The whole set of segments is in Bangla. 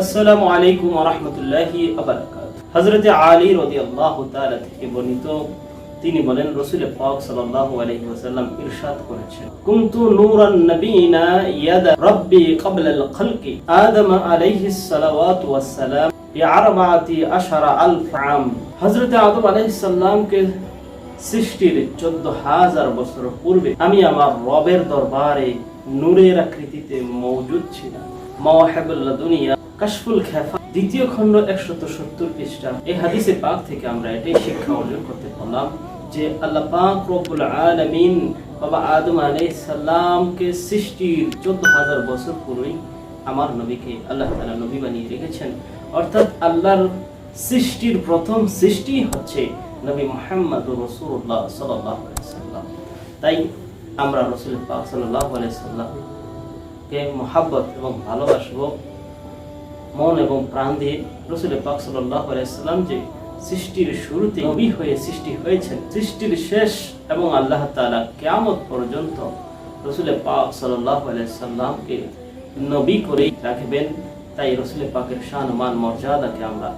আসসালামু আলাইকুম হযরত আলী রাদিয়াল্লাহু তাআলা থেকে বর্ণিত, তিনি বলেন রাসূল পাক সাল্লাল্লাহু আলাইহি ওয়াসাল্লাম ইরশাদ করেছেন। কুনতু নূরান ক্বাবলা আল খালকি। আদম ওয়াস সালাম বিআরবাআতি আশারা আলফ আম। হযরত আদম আলাইহিস সৃষ্টির চোদ্দ হাজার বছর পূর্বে আমি আমার রবের দরবারে নূরের আকৃতিতে মৌজুদ ছিলাম। দ্বিতীয় একশত সত্তর এই হাদিসে পাক থেকে আমরা এটাই শিক্ষা অর্জন করতে পারলাম যে আল্লাহ পাক আলামিন বাবা আদম সালামকে সৃষ্টির চোদ্দ হাজার বছর পূর্বেই আমার নবীকে আল্লাহ তাআলা নবী বানিয়ে রেখেছেন। অর্থাৎ আল্লাহর সৃষ্টির প্রথম সৃষ্টি হচ্ছে নবী মোহাম্মদ রসুল্লাহ সাল্লাহ সাল্লাম। তাই আমরা রসুল পাক সাল্লাহ সাল্লামকে মহাব্বত এবং ভালোবাসবো মন এবং প্রাণ দিয়ে রসুল পাক সাল্লাহ যে সৃষ্টির শুরুতে নবী হয়ে সৃষ্টি হয়েছেন, সৃষ্টির শেষ এবং আল্লাহ তাআলা কেয়ামত পর্যন্ত রসুল পাক সাল্লাহ সাল্লামকে নবী করেই রাখবেন। তাই রসুল পাকের শান, মান, মর্যাদাকে আমরা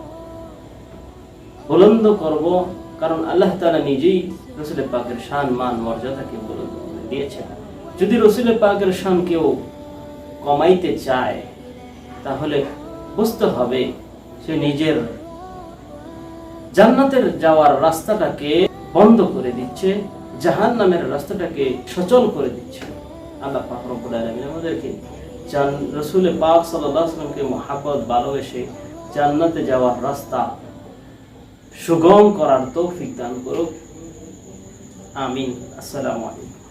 বুলন্দ করব, কারণ আল্লাহ তালা নিজেই রসুল পাকের শান, মান, মর্যাদাকে বুলন্দ করে দিয়েছেন। যদি রসুল পাকের শান কেউ কমাইতে চায়, তাহলে বুঝতে হবে সে নিজের জান্নাতের যাওয়ার রাস্তাটাকে বন্ধ করে দিচ্ছে জাহান নামের রাস্তাটাকে সচল করে দিচ্ছে। আল্লাহ পাক রব্বুল আমাদেরকে রসুল পাক সাল্লামকে মহাব্বত ভালোবেসে জান্নাতে যাওয়ার রাস্তা সুগম করার তৌফিক দান করুক। আমিন। আসসালামু আলাইকুম।